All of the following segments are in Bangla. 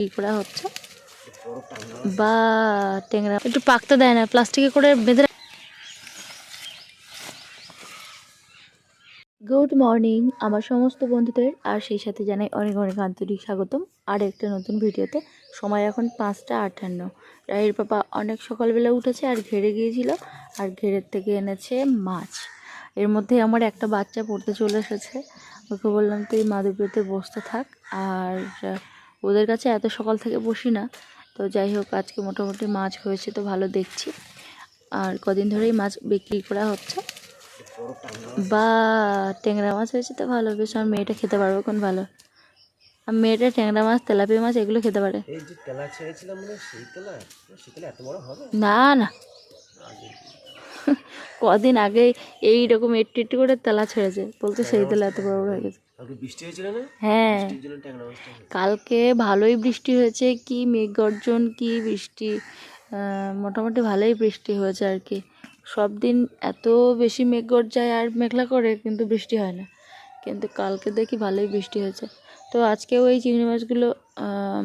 কি করা হচ্ছে। বা ট্যাংরা, একটু পাকতে দেয় না, প্লাস্টিকে করে বেঁধে গুড মর্নিং আমার সমস্ত বন্ধুদের, আর সেই সাথে জানাই অনেক অনেক আন্তরিক স্বাগতম। আর একটা নতুন ভিডিওতে, সময় এখন পাঁচটা আটান্ন। রাহির পাপা অনেক সকালবেলা উঠেছে আর ঘেরে গিয়েছিল, আর ঘেরের থেকে এনেছে মাছ। এর মধ্যে আমার একটা বাচ্চা পড়তে চলে এসেছে। ওকে বললাম, তুই মাদুপিতে বসতে থাক। আর ওদের কাছে এত সকাল থেকে বসি না। তো যাই হোক আজকে মোটামুটি মাছ হয়েছে তো ভালো দেখছি। আর কদিন ধরেই মাছ বিক্রি করা হচ্ছে। বা ট্যাংরা মাছ হয়েছে তো ভালো বেশ আমার মেয়েটা খেতে পারবে কোন ভালো। আর মেয়েটা ট্যাংরা মাছ তেলাপিয়া মাছ এগুলো খেতে পারে। মানে না না। কদিন আগে এইরকম একটু একটু করে তেলা ছেড়েছে। বলতে সেই তেলা এত বড় বড় হয়ে গেছে। বৃষ্টি হয়েছিল না? হ্যাঁ। কালকে ভালোই বৃষ্টি হয়েছে কি মেঘ গর্জন কি বৃষ্টি মোটামুটি ভালোই বৃষ্টি হয়েছে আর কি। সব দিন এত বেশি মেঘ গর্জায় আর মেঘলা করে কিন্তু বৃষ্টি হয় না। কিন্তু কালকে দেখি ভালোই বৃষ্টি হয়েছে। তো আজকেও এই চিংড়ি মাছগুলো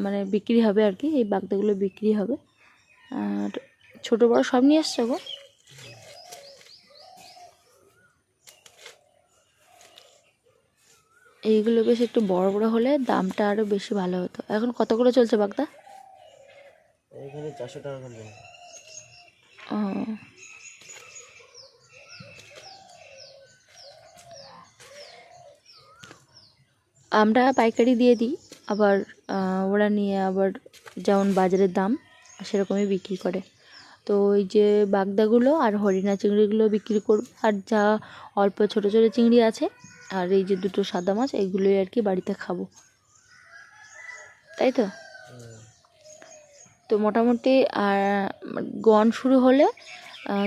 মানে বিক্রি হবে আর কি এই বাগদাগুলো বিক্রি হবে। আর ছোটো বড়ো সব নিয়ে এসছো গো। এইগুলো বেশ একটু বড় বড় হলে দামটা আরও বেশি ভালো হতো। এখন কত করে চলছে বাগদা? এইখানে চারশো টাকা করে। ও। আমরা পাইকারি দিয়ে দিই আবার ওরা নিয়ে আবার যেমন বাজারের দাম সেরকমই বিক্রি করে। তো ওই যে বাগদাগুলো আর হরিণা চিংড়িগুলো বিক্রি করব আর যা অল্প ছোট ছোট চিংড়ি আছে আর এই যে দুটো সাদা মাছ, এগুলোই আর কি বাড়িতে খাব। তাই তো? তো মোটামুটি, আর গন শুরু হলে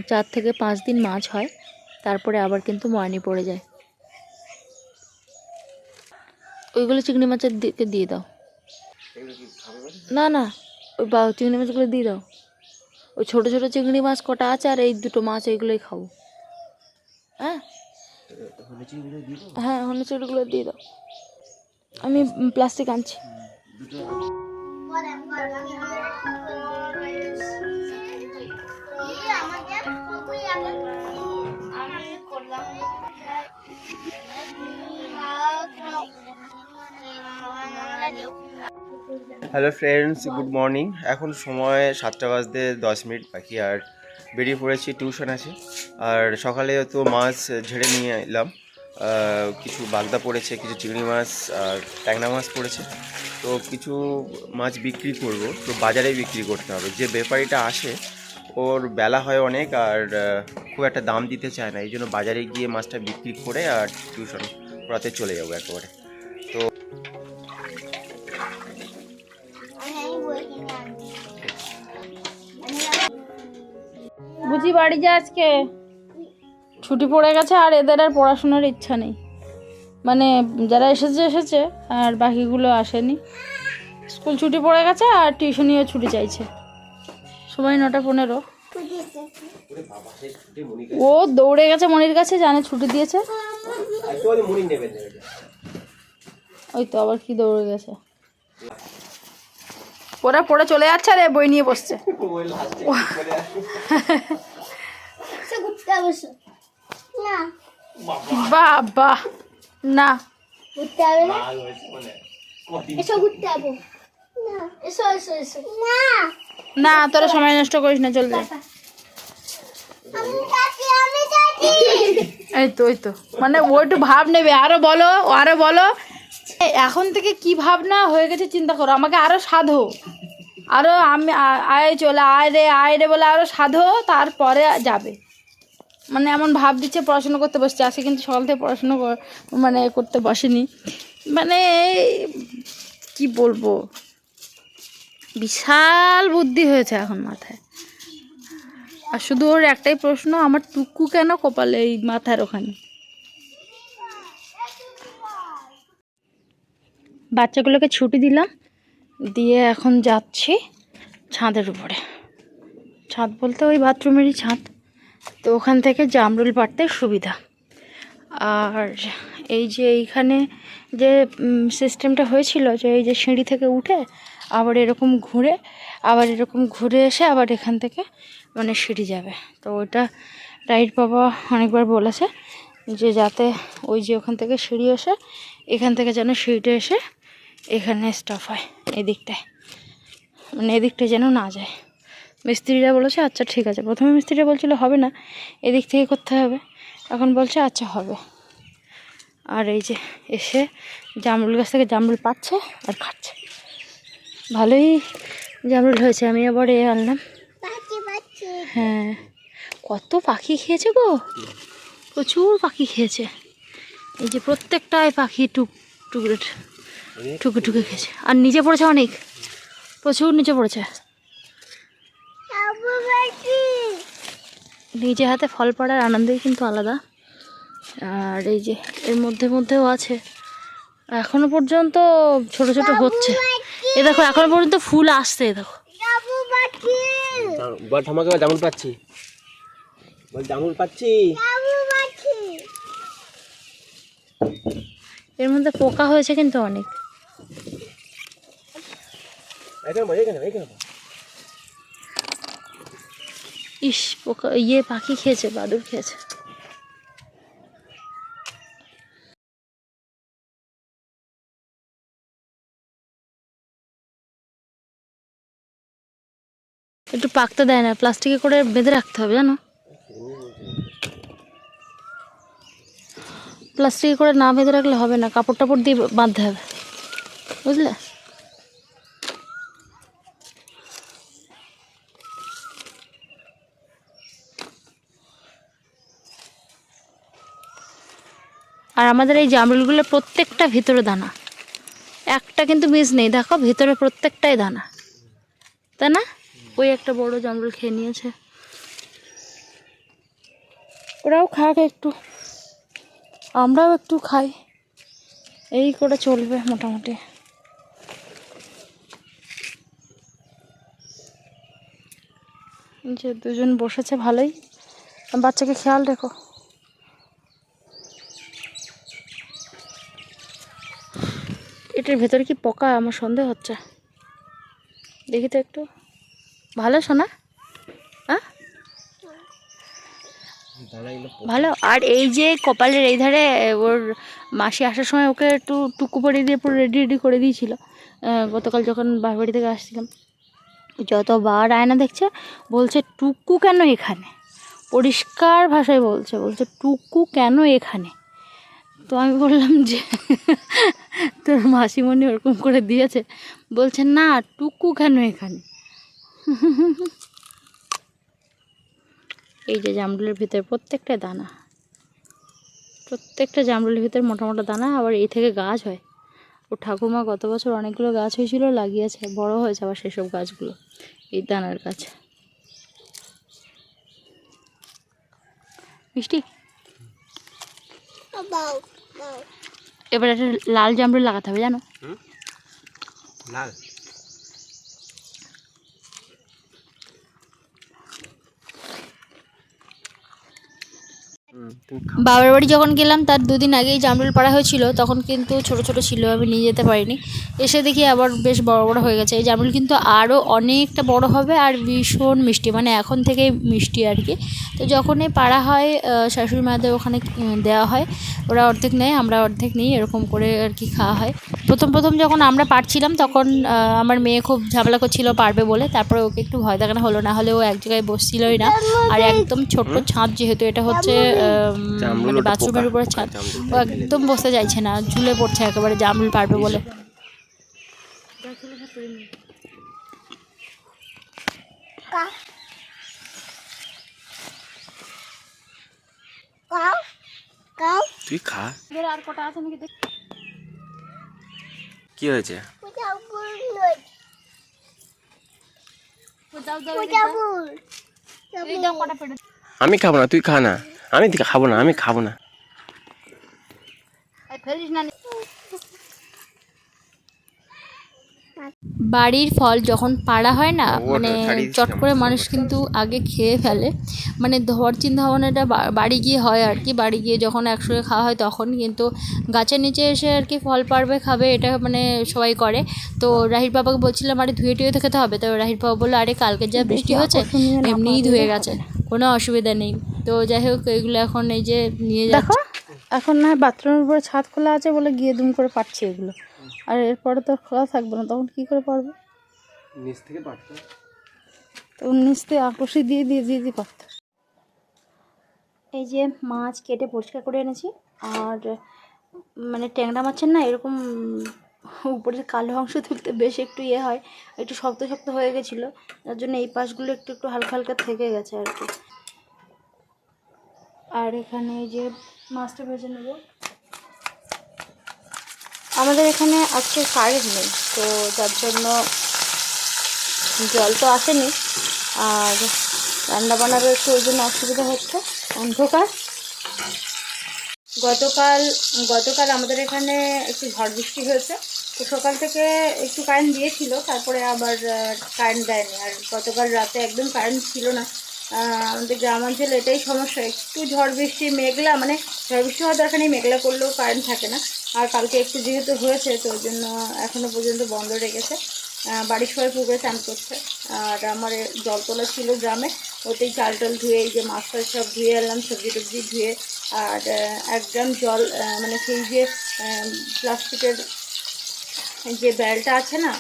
চার থেকে পাঁচ দিন মাছ হয়। তারপরে আবার কিন্তু ময়নি পড়ে যায়। ওইগুলো চিংড়ি মাছের দিকে দিয়ে দাও? না না, ওই বা, চিংড়ি মাছগুলো দিয়ে দাও। ওই ছোটো ছোটো চিংড়ি মাছ কটা আছে, আর এই দুটো মাছ এইগুলোই খাব। হ্যাঁ? হ্যাঁ হলে চিংড়িগুলো দিয়ে দাও। আমি প্লাস্টিক আনছি। হ্যালো ফ্রেন্ডস গুড মর্নিং এখন সময় সাতটা বাজতে দশ মিনিট বাকি আর বেরিয়ে পড়েছি টিউশন আছে। আর সকালে তো মাছ ঝেড়ে নিয়ে এলাম। কিছু বাগদা পড়েছে, কিছু চিংড়ি মাছ আর ট্যাংরা মাছ পড়েছে। তো কিছু মাছ বিক্রি করব, তো বাজারে বিক্রি করতে হবে। যে ব্যাপারীটা আসে, ওর বেলা হয় অনেক আর খুব একটা দাম দিতে চায় না। এই জন্য বাজারে গিয়ে মাছটা বিক্রি করে আর টিউশন পড়াতে চলে যাব একেবারে। তো বুঝি বাড়ি যা আজকে? ছুটি পড়ে গেছে আর এদের আর পড়াশোনার ইচ্ছা নেই। মানে যারা এসেছে এসেছে, আর বাকিগুলো আসেনি। স্কুল ছুটি পড়ে গেছে আর টিউশনিও ছুটি চাইছে। সময় নটা পনেরো। ও দৌড়ে গেছে মনির কাছে, জানে ছুটি দিয়েছে। ওই তো আবার কি দৌড়ে গেছে। ওরা পড়ে চলে যাচ্ছে আর বই নিয়ে বসছে। বাবা না ঘুরতে হবে না এসো ঘুরতে যাব না এসো এসো এসো না না তোরা সময় নষ্ট করিস না আমি যাচ্ছি এই তো ওই তো মানে ও একটু ভাব নেবে আরও বলো আরও বলো এখন থেকে কি ভাবনা হয়ে গেছে চিন্তা করো আমাকে আরও সাধো। আরও আমি আয় চলে আয় রে আয় রে বলে আরও সাধো তারপরে যাবে। মানে এমন ভাব দিচ্ছে পড়াশোনা করতে বসছে। আজকে কিন্তু সকাল থেকে পড়াশোনা মানে করতে বসেনি। মানে কি বলব? বিশাল বুদ্ধি হয়েছে এখন মাথায়। আর শুধু ওর একটাই প্রশ্ন, আমার টুকু কেন কপালে এই মাথার ওখানে? বাচ্চাগুলোকে ছুটি দিলাম, দিয়ে এখন যাচ্ছি ছাদের উপরে। ছাদ বলতে ওই বাথরুমেরই ছাদ। তো ওখান থেকে জামরুল পাড়তে সুবিধা। আর এই যে এইখানে যে সিস্টেমটা হয়েছিল যে, এই যে সিঁড়ি থেকে উঠে আবার এরকম ঘুরে, আবার এরকম ঘুরে এসে আবার এখান থেকে মানে সিঁড়ি যাবে। তো ওইটা রাইট বাবা অনেকবার বলেছে যে, যাতে ওই যে ওখান থেকে সিঁড়ি এসে এখান থেকে যেন সিঁড়িটা এসে এখানে স্টপ হয়, এদিকটায়। মানে এদিকটায় যেন না যায়। মিস্ত্রিরা বলেছে আচ্ছা ঠিক আছে। প্রথমে মিস্ত্রিরা বলছিল, হবে না, এদিক থেকে করতে হবে। এখন বলছে আচ্ছা হবে। আর এই যে এসে জামরুল গাছ থেকে জামরুল পাচ্ছে আর খাচ্ছে। ভালোই জামরুল হয়েছে, আমি আবার এ আনলাম। হ্যাঁ কত পাখি খেয়েছে গো! প্রচুর পাখি খেয়েছে। এই যে প্রত্যেকটাই পাখি টুক, টুকরে টুকে টুকে খেয়েছে। আর নিচে পড়েছে অনেক, প্রচুর নিচে পড়েছে আবু পাচ্ছি নিজে হাতে ফল পড়ার আনন্দই কিন্তু আলাদা। আর এই যে এর মধ্যে মধ্যেও আছে। এখনও পর্যন্ত ছোট ছোট হচ্ছে। এ দেখো এখনও পর্যন্ত ফুল আসছে এ দেখো। আবু পাচ্ছি। বল জামুল পাচ্ছি। জামুল পাচ্ছি এর মধ্যে পোকা হয়েছে কিন্তু অনেক। এখানে এখানে এখানে ইস, পোকা ইয়ে পাখি খেয়েছে, বাদুর খেয়েছে। একটু পাকতে দেয় না, প্লাস্টিকে করে বেঁধে রাখতে হবে, জানো? প্লাস্টিকে করে না বেঁধে রাখলে হবে না কাপড় টাপড় দিয়ে বাঁধতে হবে, বুঝলে? আর আমাদের এই জামরুলগুলো প্রত্যেকটা ভিতরে দানা। একটা কিন্তু মিস নেই, দেখো ভিতরে প্রত্যেকটাই দানা। তাই না? ওই একটা বড় জামরুল খেয়ে নিয়েছে। ওরাও খাক একটু। আমরাও একটু খাই। এই করে চলবে মোটামুটি। যে দুজন বসেছে, ভালোই। বাচ্চাকে খেয়াল রেখো। এটার ভেতরে কি পোকা? আমার সন্দেহ হচ্ছে। দেখি তো একটু। ভালো শোনা হ্যাঁ ভালো। আর এই যে কপালের এই ধারে, ওর মাসি আসার সময় ওকে একটু টুকু পরিয়ে দিয়ে পুরো রেডি রেডি করে দিয়েছিল। গতকাল যখন বাড়ি থেকে আসছিলাম, যতবার আয়না দেখছে, বলছে, টুকু কেন এখানে? পরিষ্কার ভাষায় বলছে বলছে, টুকু কেন এখানে? তো আমি বললাম যে, তোর মাসিমণি ওরকম করে দিয়েছে। বলছে, না, টুকু কেন এখানে? এই যে জামরুলের ভিতরে প্রত্যেকটা দানা, প্রত্যেকটা জামরুলের ভিতরে মোটা মোটা দানা, আবার এই থেকে গাছ হয়। ও ঠাকুমা গত বছর অনেকগুলো গাছ হয়েছিল, লাগিয়েছে, বড় হয়েছে আবার সেসব গাছগুলো, এই দানার গাছ। মিষ্টি? এবার একটা লাল জামরুল লাগাতে হবে জানো? লাল? বাবার বাড়ি যখন গেলাম, তার দুদিন আগেই জামরুল পাড়া হয়েছিল, তখন কিন্তু ছোট ছোট ছিল, আমি নিয়ে যেতে পারিনি। এসে দেখি আবার বেশ বড় বড় হয়ে গেছে। এই জামরুল কিন্তু আরও অনেকটা বড় হবে আর ভীষণ মিষ্টি মানে এখন থেকে মিষ্টি আর কি। তো যখনই পাড়া হয় শাশুড়ি মাদের ওখানে দেওয়া হয়, ওরা অর্ধেক নেয়, আমরা অর্ধেক নিই, এরকম করে আর কি খাওয়া হয়। প্রথম প্রথম যখন আমরা পারছিলাম, তখন আমার মেয়ে খুব ঝামেলা করছিল, পারবে বলে। তারপরে ওকে একটু ভয় দেখানো হলো, না হলে ও এক জায়গায় বসছিলই না। আর একদম ছোট্ট ছাদ যেহেতু, এটা হচ্ছে মানে বাথরুমের উপরে ছাদ। ও একদম বসতে চাইছে না ঝুলে পড়ছে একেবারে জামরুল পারবে বলে। কা কাউ কাউ তুই খা। আর কটা আছে নাকি দেখ। কি হয়েছে? আমি খাব না তুই খা না। আমি খাব না আমি খাব না। বাড়ির ফল যখন পাড়া হয় না মানে চট করে মানুষ কিন্তু আগে খেয়ে ফেলে। মানে ধর চিন্তা ভাবনাটা বাড়ি গিয়ে হয় আর কি বাড়ি গিয়ে যখন একসঙ্গে খাওয়া হয় তখন কিন্তু গাছের নিচে এসে আর কি ফল পাড়বে খাবে এটা মানে সবাই করে। তো রাহির বাবাকে বলছিলাম আরে ধুয়ে টুয়ে তো খেতে হবে। তো রাহির বাবা বলল আরে কালকে যা বৃষ্টি হয়েছে এমনিই ধুয়ে গেছে। কোনো অসুবিধা নেই। তো যাই হোক এগুলো এখন এই যে নিয়ে দেখো এখন না বাথরুমের উপরে ছাদ খোলা আছে বলে গিয়ে দুম করে পাচ্ছি এগুলো। আর এরপরে তো খোলা থাকবে না তখন কি করে পারব নিচ থেকে পাঠতে তো নিচ থেকে আকর্ষি দিয়ে দিয়ে দিয়ে দিয়ে পারতো এই যে মাছ কেটে পরিষ্কার করে এনেছি আর মানে ট্যাংরা মাছের না এরকম উপরের কালো অংশ তুলতে বেশ একটু ইয়ে হয়, একটু শক্ত শক্ত হয়ে গেছিল, তার জন্য এই পাশগুলো একটু একটু হালকা হালকা থেকে গেছে আর কি। আর এখানে এই যে মাছটা ভেজে নেব। আমাদের এখানে আজকে কারেন্ট নেই, তো যার জন্য জল তো আসেনি, আর রান্না বান্নারও একটু ওই জন্য অসুবিধা হচ্ছে, অন্ধকার। গতকাল গতকাল আমাদের এখানে একটু ঝড় বৃষ্টি হয়েছে। তো সকাল থেকে একটু কারেন্ট দিয়েছিল, তারপরে আবার কারেন্ট দেয়নি। আর গতকাল রাতে একদম কারেন্ট ছিল না। আমাদের গ্রাম অঞ্চলে এটাই সমস্যা। একটু ঝড় বৃষ্টি, মেঘলা মানে ঝড় বৃষ্টি হওয়ার দরকার নেই, মেঘলা করলেও কারেন্ট থাকে না। আর কালকে একটু যেহেতু হয়েছে, তো ওই জন্য এখনও পর্যন্ত বন্ধ রেখেছে। বাড়ির সবাই পুকুরে চান করছে। আর আমার জল তোলা ছিল গ্রামে, ওতেই চাল টাল ধুয়ে, এই যে মাছ টাছ সব ধুয়ে এলাম সবজি টবজি ধুয়ে আর এক গ্রাম জল মানে সেই যে প্লাস্টিকের যে ব্যালটা আছে না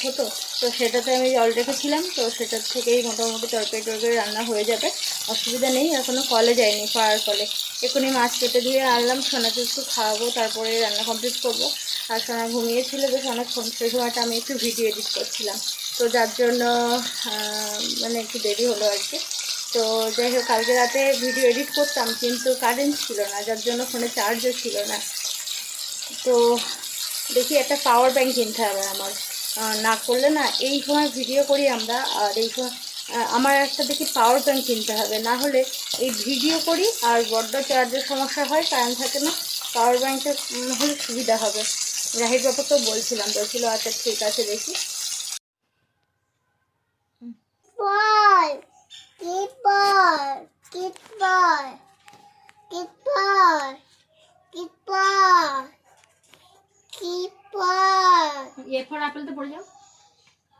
ছোটো, তো সেটাতে আমি জল রেখেছিলাম, তো সেটার থেকেই মোটামুটি তরকারি টরকারি রান্না হয়ে যাবে। অসুবিধা নেই এখনও কলে যায়নি, পাড়ার কলে। এখনই মাছ কেটে দিয়ে আনলাম, সোনাকে একটু খাওয়াবো, তারপরে রান্না কমপ্লিট করব। আর সোনা ঘুমিয়েছিল, বেশ অনেকক্ষণ, সেই সময়টা আমি একটু ভিডিও এডিট করছিলাম। তো যার জন্য মানে একটু দেরি হলো আর কি। তো যাই হোক কালকে রাতে ভিডিও এডিট করতাম, কিন্তু কারেন্ট ছিল না, যার জন্য ফোনে চার্জও ছিল না। তো দেখি একটা পাওয়ার ব্যাঙ্ক কিনতে হবে আমার। না করলে না, এই সময় ভিডিও করি আমরা, আর এই সময় আমার একটা দেখি পাওয়ার ব্যাঙ্ক কিনতে হবে। না হলে এই ভিডিও করি, আর বড্ড চার্জের সমস্যা হয় কারেন্ট থাকে না পাওয়ার ব্যাংকটা হলে সুবিধা হবে। রাহির বাবা তো বলছিলাম, বলছিল আচ্ছা ঠিক আছে, দেখি। Ball. Get ball. Get ball. Get ball. Get ball. Get ball. A for apple তো পড়ে যাও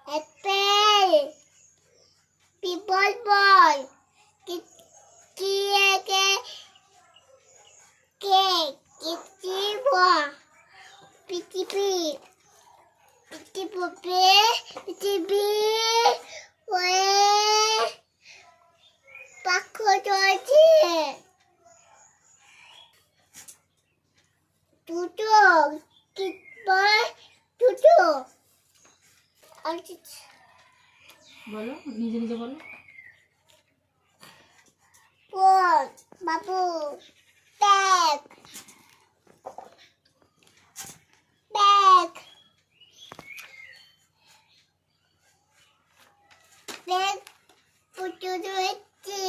Apple. People ball. Get cake. Cake. Get ball. Pitty pig. Pitty puppy. Pitty bee. Where? পাখো চলছে দুটো দুটো বলো নিজে নিজে বলো। Boy, babu, bag, bag, bag, রয়েছে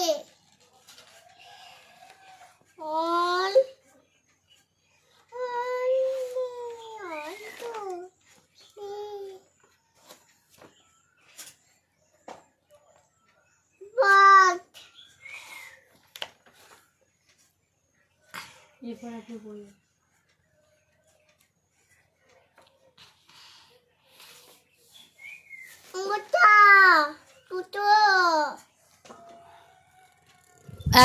এ ফর আপেল পড়ে যাও মোটা। দুটো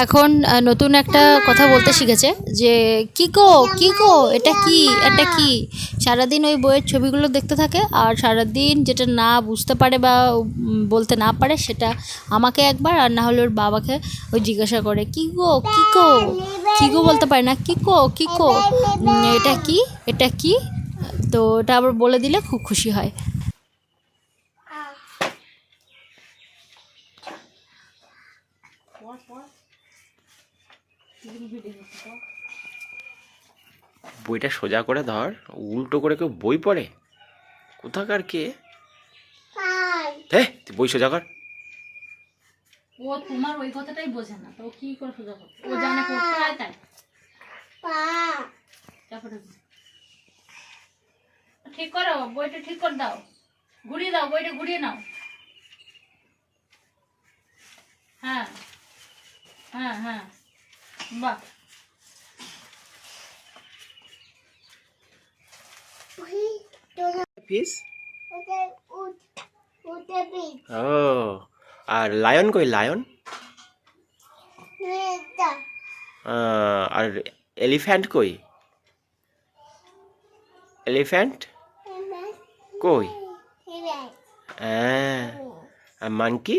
এখন নতুন একটা কথা বলতে শিখেছে যে কি গো কি গো? এটা কি? এটা কি? সারাদিন ওই বইয়ের ছবিগুলো দেখতে থাকে আর সারাদিন যেটা না বুঝতে পারে বা বলতে না পারে সেটা আমাকে একবার আর না হলে ওর বাবাকে ওই জিজ্ঞাসা করে কি গো কি গো? কি গো বলতে পারে না? কি কি গো? উম, এটা কি? এটা কি? তো ওটা আবার বলে দিলে খুব খুশি হয়। বইটা সোজা করে ধর উল্টো করে কেউ বই পড়ে। কোথাকার কে? পাই হে তুই বই সোজা কর। ও তোমার ওই কথাটাই বোঝে না তো কি করে সোজা করতে ও জানে করতে হয় তাই? তারপরে ঠিক করো বইটা ঠিক করে দাও। ঘুরিয়ে দাও বইটা ঘুরিয়ে নাও। হ্যাঁ হ্যাঁ হ্যাঁ। বাহ। ও আর লায়ন কই লায়ন? আর এলিফ্যান্ট কই? এলিফ্যান্ট? কই? হ্যাঁ আর মানকি?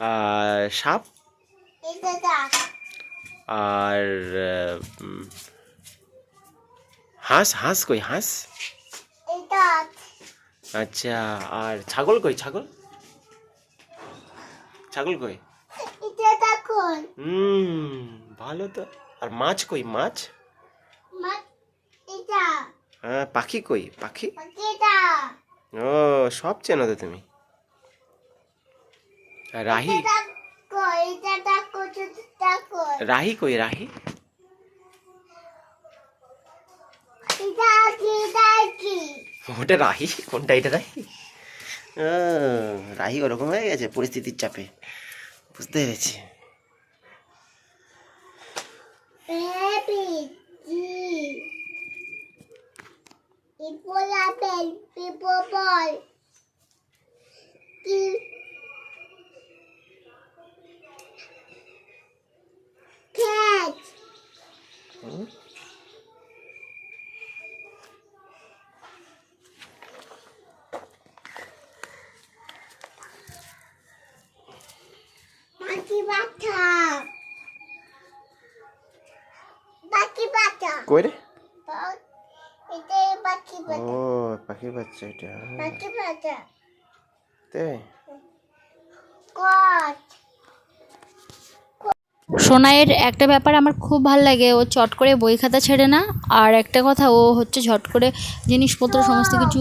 আর সাপ? আর হাঁস হাঁস কই হাঁস? আচ্ছা আর ছাগল কই ছাগল? ছাগল কই? হুম ভালো তো। আর মাছ কই মাছ? হ্যাঁ পাখি কই পাখি? ও সব চেনো তো তুমি। রাহি? রাহি কই রাহি? ওটা রাহি কোনটা এটা রাহি? ও, রাহি ওরকম হয়ে গেছে পরিস্থিতির চাপে। বুঝতে পেরেছি। Apple, কই রে? পাখি ও পাখির বাচ্চা এটা। পাখি বাচ্চা। তাই কট সোনাইয়ের একটা ব্যাপার আমার খুব ভালো লাগে ও চট করে বই খাতা ছেড়ে না আর একটা কথা ও হচ্ছে ঝট করে জিনিসপত্র সমস্ত কিছু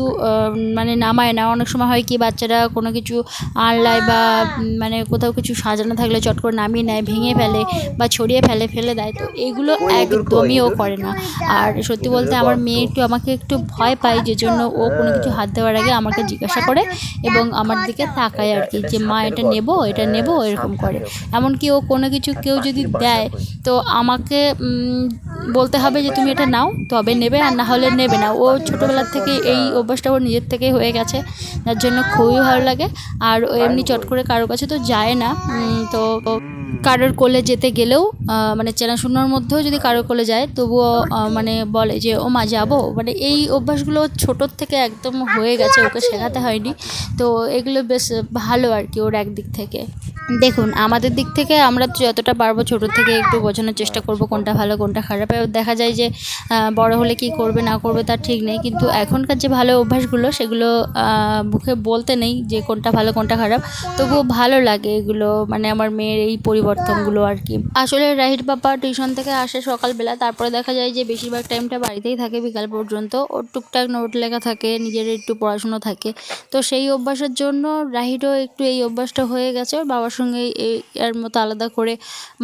মানে নামায় না অনেক সময় হয় কি বাচ্চারা কোনো কিছু আনলায় বা মানে কোথাও কিছু সাজানো থাকলে চট করে নামিয়ে নেয় ভেঙে ফেলে বা ছড়িয়ে ফেলে ফেলে দেয় তো এগুলো একদমই ও করে না। আর সত্যি বলতে আমার মেয়ে একটু আমাকে একটু ভয় পায় যে জন্য ও কোনো কিছু হাত দেওয়ার আগে আমাকে জিজ্ঞাসা করে এবং আমার দিকে তাকায় আর কি যে মা এটা নেব এটা নেব এরকম করে। এমনকি ও কোনো কিছু কেউ যদি দেয় তো আমাকে বলতে হবে যে তুমি এটা নাও তবে নেবে আর না হলে নেবে না। ও ছোটোবেলার থেকে এই অভ্যাসটা ওর নিজের থেকেই হয়ে গেছে যার জন্য খুবই ভালো লাগে। আর এমনি চট করে কারোর কাছে তো যায় না তো কারোর কোলে যেতে গেলেও মানে চেনাশোনার মধ্যেও যদি কারোর কোলে যায় তবুও মানে বলে যে ও মা যাব? মানে এই অভ্যাসগুলো ছোটোর থেকে একদম হয়ে গেছে ওকে শেখাতে হয়নি। তো এগুলো বেশ ভালো আর কি ওর একদিক থেকে। দেখুন, আমাদের দিক থেকে আমরা যতটা পারব ছোটোর থেকে একটু বোঝানোর চেষ্টা করব কোনটা ভালো, কোনটা খারাপ। দেখা যায় যে বড় হলে কি করবে, না করবে তার ঠিক নেই। কিন্তু এখনকার যে ভালো অভ্যাসগুলো, সেগুলো মুখে বলতে নেই যে কোনটা ভালো, কোনটা খারাপ। তবুও ভালো লাগে এগুলো মানে আমার মেয়ের এই পরিবর্তনগুলো আর কি। আসলে রাহির বাবা টিউশন থেকে আসে সকালবেলা, তারপরে দেখা যায় যে বেশিরভাগ টাইমটা বাড়িতেই থাকে বিকাল পর্যন্ত। ওর টুকটাক নোট লেখা থাকে, নিজের একটু পড়াশুনো থাকে। তো সেই অভ্যাসের জন্য রাহিরও একটু এই অভ্যাসটা হয়ে গেছে, ওর বাবার সঙ্গে এর মতো আলাদা করে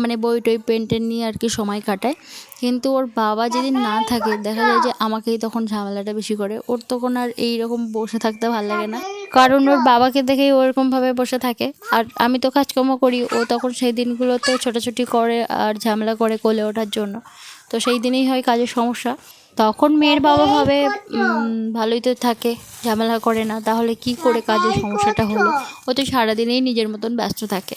মানে বই টই, পেন টেন নিয়ে আর কি সময় কাটায়। কিন্তু ওর বাবা যেদিন না থাকে, দেখা যায় যে আমাকেই তখন ঝামেলাটা বেশি করে। ওর তখন আর এই রকম বসে থাকতে ভালো লাগে না। কারণ ওর বাবাকে দেখেই ওরকমভাবে বসে থাকে। আর আমি তো কাজকর্ম করি, ও তখন সেই দিনগুলোতে ছোটাছুটি করে আর ঝামেলা করে কোলে ওঠার জন্য। তো সেই দিনেই হয় কাজের সমস্যা। তখন মেয়ের বাবা ভাবে ভালোই তো থাকে ঝামেলা করে না তাহলে কি করে কাজের সমস্যাটা হলো? ও তো সারাদিনেই নিজের মতন ব্যস্ত থাকে।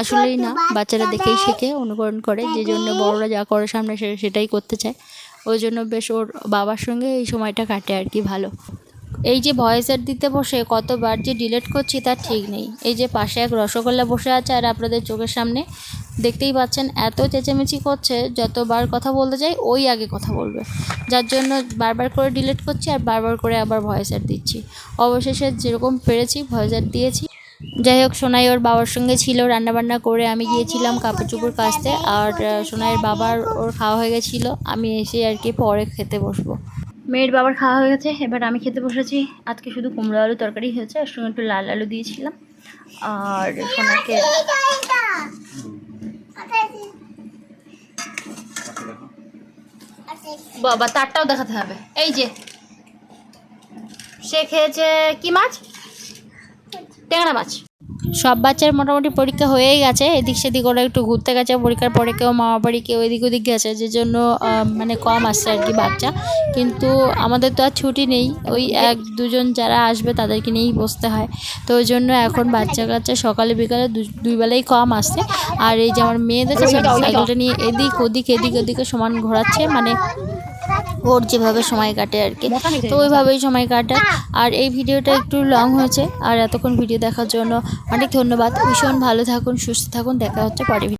আসলেই না বাচ্চারা দেখেই শেখে অনুকরণ করে যে জন্য বড়রা যা করে সামনে সে সেটাই করতে চায়। ওই জন্য বেশ ওর বাবার সঙ্গে এই সময়টা কাটে আর কি ভালো। এই যে ভয়েসের দিতে বসে কতবার যে ডিলেট করছি তার ঠিক নেই। এই যে পাশে এক রসগোল্লা বসে আছে আর আপনাদের চোখের সামনে দেখতেই পাচ্ছেন, এত চেঁচামেচি করছে, যতবার কথা বলতে যাই, ওই আগে কথা বলবে। যার জন্য বারবার করে ডিলিট করছি আর বারবার করে আবার ভয়েসের দিচ্ছি। অবশেষে যেরকম পেরেছি ভয়েসের দিয়েছি। যাই হোক, সোনাই ওর বাবার সঙ্গে ছিল, রান্নাবান্না করে আমি গিয়েছিলাম কাপড় চোপড় কাচতে আর সোনাইয়ের বাবার ওর খাওয়া হয়ে গেছিল, আমি এসে আর কি পরে খেতে বসবো। মেয়ের বাবার খাওয়া হয়ে গেছে, এবার আমি খেতে বসেছি। আজকে শুধু কুমড়ো আলু তরকারি হয়েছে, আর সঙ্গে একটু লাল আলু দিয়েছিলাম। আর সোনাকে বাবা তারটাও দেখাতে হবে। এই যে। সে খেয়েছে কি মাছ? ট্যাংরা মাছ। সব বাচ্চার মোটামুটি পরীক্ষা হয়েই গেছে। এদিক সেদিক ওরা একটু ঘুরতে গেছে, পরীক্ষার পরে কেউ মামা বাড়ি কেউ এদিক ওদিক গেছে, যে জন্য মানে কম আসছে আর কি বাচ্চা। কিন্তু আমাদের তো আর ছুটি নেই। ওই এক, দুজন যারা আসবে তাদেরকে নিয়েই বসতে হয়। তো ওই জন্য এখন বাচ্চা কাচ্চা সকালে, বিকালে দুই বেলাই কম আসছে। আর এই যে আমার মেয়ে দেখেছে সাইকেলটা নিয়ে এদিক ওদিক, এদিক ওদিকে সমান ঘোরাচ্ছে। মানে ওর যেভাবে সময় কাটে আর কি। তো ওইভাবেই সময় কাটে। আর এই ভিডিওটা একটু লং হয়েছে। আর এতক্ষণ ভিডিও দেখার জন্য অনেক ধন্যবাদ। ভীষণ ভালো থাকুন সুস্থ থাকুন। দেখা হচ্ছে পরে